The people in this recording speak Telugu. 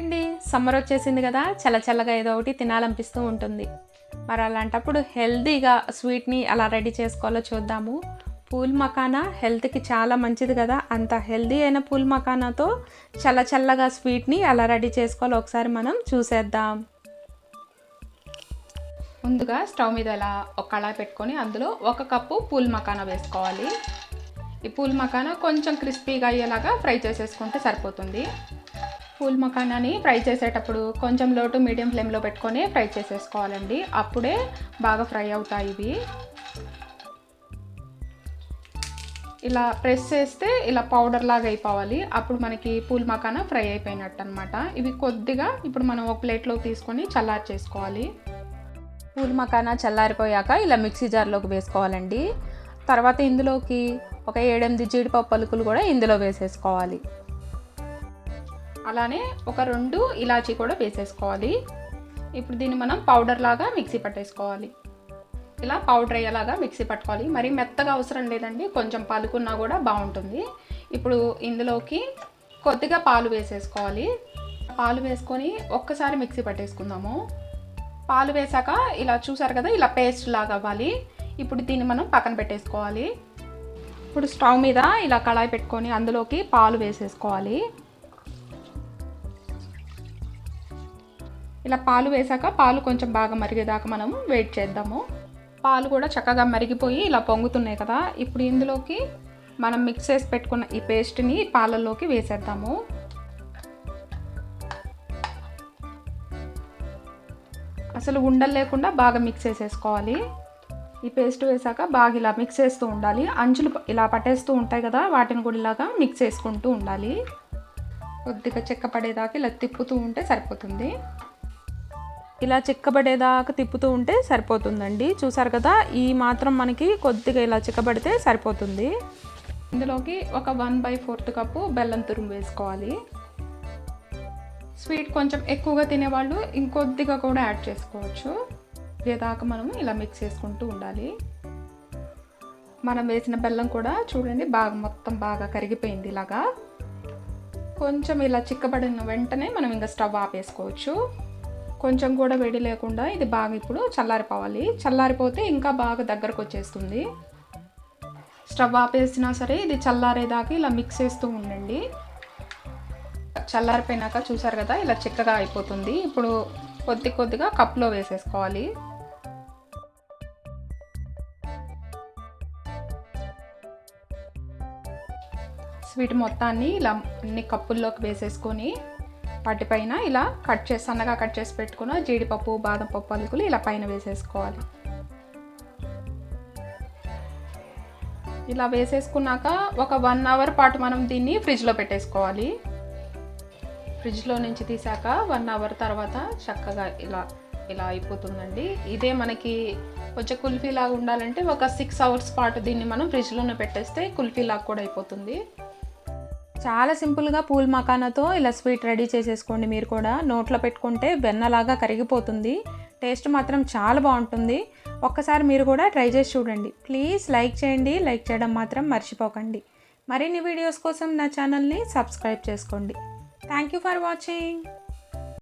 అండి. సమ్మర్ వచ్చేసింది కదా చల్ల చల్లగా ఏదో ఒకటి తినాలనిపిస్తూ ఉంటుంది. మరి అలాంటప్పుడు హెల్తీగా స్వీట్ని అలా రెడీ చేసుకోవాలో చూద్దాము. పూల్ మకానా హెల్త్కి చాలా మంచిది కదా అంత హెల్దీ అయిన పూల్ మకానాతో చల్ల చల్లగా స్వీట్ని ఎలా రెడీ చేసుకోవాలో ఒకసారి మనం చూసేద్దాం. ముందుగా స్టవ్ మీద ఇలా ఒక కళాయి పెట్టుకొని అందులో ఒక కప్పు పూల్ మకానా వేసుకోవాలి. ఈ పూల్ మకానా కొంచెం క్రిస్పీగా అయ్యేలాగా ఫ్రై చేసేసుకుంటే సరిపోతుంది. పూల్ మకానాని ఫ్రై చేసేటప్పుడు కొంచెం లోటు మీడియం ఫ్లేమ్లో పెట్టుకొని ఫ్రై చేసేసుకోవాలండి. అప్పుడే బాగా ఫ్రై అవుతాయి ఇవి. ఇలా ప్రెస్ చేస్తే ఇలా పౌడర్ లాగా అయిపోవాలి. అప్పుడు మనకి పూల్ మకానా ఫ్రై అయిపోయినట్టు అనమాట ఇవి కొద్దిగా ఇప్పుడు మనం ఒక ప్లేట్లో తీసుకొని చల్లారి చేసుకోవాలి. పూల్ మకానా చల్లారిపోయాక ఇలా మిక్సీ జార్లోకి వేసుకోవాలండి. తర్వాత ఇందులోకి ఒక ఏడెనిమిది జీడిపప్పు పలుకులు కూడా ఇందులో వేసేసుకోవాలి. అలానే ఒక రెండు ఇలాచీ కూడా వేసేసుకోవాలి. ఇప్పుడు దీన్ని మనం పౌడర్ లాగా మిక్సీ పట్టేసుకోవాలి. ఇలా పౌడర్ అయ్యేలాగా మిక్సీ పట్టుకోవాలి. మరి మెత్తగా అవసరం లేదండి కొంచెం పలుకున్నా కూడా బాగుంటుంది. ఇప్పుడు ఇందులోకి కొద్దిగా పాలు వేసేసుకోవాలి. పాలు వేసుకొని ఒక్కసారి మిక్సీ పట్టేసుకుందాము. పాలు వేసాక ఇలా చూసారు కదా ఇలా పేస్ట్ లాగా అవ్వాలి. ఇప్పుడు దీన్ని మనం పక్కన పెట్టేసుకోవాలి. ఇప్పుడు స్టవ్ మీద ఇలా కళాయి పెట్టుకొని అందులోకి పాలు వేసేసుకోవాలి. ఇలా పాలు వేసాక పాలు కొంచెం బాగా మరిగేదాకా మనం వెయిట్ చేద్దాము. పాలు కూడా చక్కగా మరిగిపోయి ఇలా పొంగుతున్నాయి కదా. ఇప్పుడు ఇందులోకి మనం మిక్స్ చేసి పెట్టుకున్న ఈ పేస్ట్ని పాలల్లోకి వేసేద్దాము. అసలు ఉండలు లేకుండా బాగా మిక్స్ చేసేసుకోవాలి. ఈ పేస్ట్ వేసాక బాగా ఇలా మిక్స్ చేస్తూ ఉండాలి. అంచులు ఇలా పట్టేస్తూ ఉంటాయి కదా వాటిని కూడా ఇలాగా మిక్స్ చేసుకుంటూ ఉండాలి. కొద్దిగా చెక్క పడేదాకా ఇలా తిప్పుతూ ఉంటే సరిపోతుంది. ఇలా చిక్కబడేదాకా తిప్పుతూ ఉంటే సరిపోతుందండి. చూసారు కదా ఈ మాత్రం మనకి కొద్దిగా ఇలా చిక్కబడితే సరిపోతుంది. ఇందులోకి ఒక వన్ బై ఫోర్త్ కప్పు బెల్లం తురుము వేసుకోవాలి. స్వీట్ కొంచెం ఎక్కువగా తినేవాళ్ళు ఇంకొద్దిగా కూడా యాడ్ చేసుకోవచ్చు. ఇదేదాకా మనం ఇలా మిక్స్ చేసుకుంటూ ఉండాలి. మనం వేసిన బెల్లం కూడా చూడండి బాగా మొత్తం బాగా కరిగిపోయింది ఇలాగా. కొంచెం ఇలా చిక్కబడిన వెంటనే మనం ఇంకా స్టవ్ ఆపేసుకోవచ్చు. కొంచెం కూడా వేడి లేకుండా ఇది బాగా ఇప్పుడు చల్లారిపోవాలి. చల్లారిపోతే ఇంకా బాగా దగ్గరకు వచ్చేస్తుంది. స్టవ్ ఆపేసినా సరే ఇది చల్లారేదాకా ఇలా మిక్స్ చేస్తూ ఉండండి. చల్లారిపోయినాక చూసారు కదా ఇలా చిక్కగా అయిపోతుంది. ఇప్పుడు కొద్ది కొద్దిగా కప్లో వేసేసుకోవాలి. స్వీట్ మొత్తాన్ని ఇలా అన్ని కప్పుల్లోకి వేసేసుకొని వాటిపైన ఇలా కట్ చేసి సన్నగా కట్ చేసి పెట్టుకున్న జీడిపప్పు బాదం పప్పు అలుకులు ఇలా పైన వేసేసుకోవాలి. ఇలా వేసేసుకున్నాక ఒక వన్ అవర్ పాటు మనం దీన్ని ఫ్రిడ్జ్లో పెట్టేసుకోవాలి. ఫ్రిడ్జ్లో నుంచి తీసాక వన్ అవర్ తర్వాత చక్కగా ఇలా ఇలా అయిపోతుందండి. ఇదే మనకి కొంచెం కుల్ఫీ లాగా ఉండాలంటే ఒక సిక్స్ అవర్స్ పాటు దీన్ని మనం ఫ్రిడ్జ్లోనే పెట్టేస్తే కుల్ఫీ లాగా కూడా అయిపోతుంది. చాలా సింపుల్గా పూల్ మకానాతో ఇలా స్వీట్ రెడీ చేసేసుకోండి మీరు కూడా. నోట్లో పెట్టుకుంటే వెన్నలాగా కరిగిపోతుంది. టేస్ట్ మాత్రం చాలా బాగుంటుంది. ఒక్కసారి మీరు కూడా ట్రై చేసి చూడండి. ప్లీజ్ లైక్ చేయండి. లైక్ చేయడం మాత్రం మర్చిపోకండి. మరిన్ని వీడియోస్ కోసం నా ఛానల్ని సబ్స్క్రైబ్ చేసుకోండి. Thank you for watching.